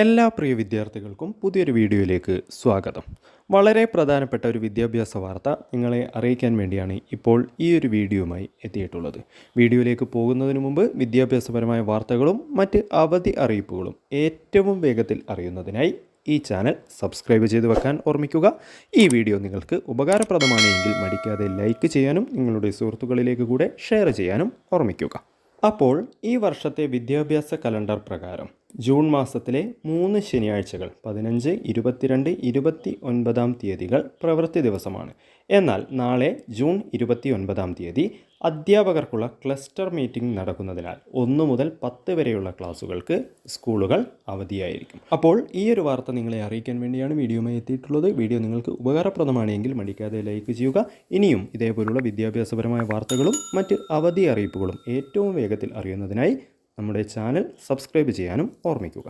എല്ലാ പ്രിയ വിദ്യാർത്ഥികൾക്കും പുതിയൊരു വീഡിയോയിലേക്ക് സ്വാഗതം. വളരെ പ്രധാനപ്പെട്ട ഒരു വിദ്യാഭ്യാസ വാർത്ത നിങ്ങളെ അറിയിക്കാൻ വേണ്ടിയാണ് ഇപ്പോൾ ഈ ഒരു വീഡിയോയുമായി എത്തിയിട്ടുള്ളത്. വീഡിയോയിലേക്ക് പോകുന്നതിന് മുമ്പ് വിദ്യാഭ്യാസപരമായ വാർത്തകളും മറ്റ് അവധി അറിയിപ്പുകളും ഏറ്റവും വേഗത്തിൽ അറിയുന്നതിനായി ഈ ചാനൽ സബ്സ്ക്രൈബ് ചെയ്ത് വെക്കാൻ ഓർമ്മിക്കുക. ഈ വീഡിയോ നിങ്ങൾക്ക് ഉപകാരപ്രദമാണെങ്കിൽ മടിക്കാതെ ലൈക്ക് ചെയ്യാനും നിങ്ങളുടെ സുഹൃത്തുക്കളിലേക്ക് കൂടെ ഷെയർ ചെയ്യാനും ഓർമ്മിക്കുക. അപ്പോൾ ഈ വർഷത്തെ വിദ്യാഭ്യാസ കലണ്ടർ പ്രകാരം ജൂൺ മാസത്തിലെ മൂന്ന് ശനിയാഴ്ചകൾ പതിനഞ്ച് ഇരുപത്തിരണ്ട് ഇരുപത്തി ഒൻപതാം തീയതികൾ പ്രവൃത്തി ദിവസമാണ്. എന്നാൽ നാളെ ജൂൺ ഇരുപത്തി ഒൻപതാം തീയതി അധ്യാപകർക്കുള്ള ക്ലസ്റ്റർ മീറ്റിംഗ് നടക്കുന്നതിനാൽ ഒന്ന് മുതൽ പത്ത് വരെയുള്ള ക്ലാസ്സുകൾക്ക് സ്കൂളുകൾ അവധിയായിരിക്കും. അപ്പോൾ ഈ ഒരു വാർത്ത നിങ്ങളെ അറിയിക്കാൻ വേണ്ടിയാണ് വീഡിയോയുമായി എത്തിയിട്ടുള്ളത്. വീഡിയോ നിങ്ങൾക്ക് ഉപകാരപ്രദമാണെങ്കിൽ മടിക്കാതെ ലൈക്ക് ചെയ്യുക. ഇനിയും ഇതേപോലുള്ള വിദ്യാഭ്യാസപരമായ വാർത്തകളും മറ്റ് അവധി അറിയിപ്പുകളും ഏറ്റവും വേഗത്തിൽ അറിയുന്നതിനായി നമ്മുടെ ചാനൽ സബ്സ്ക്രൈബ് ചെയ്യാനും ഓർമ്മിക്കുക.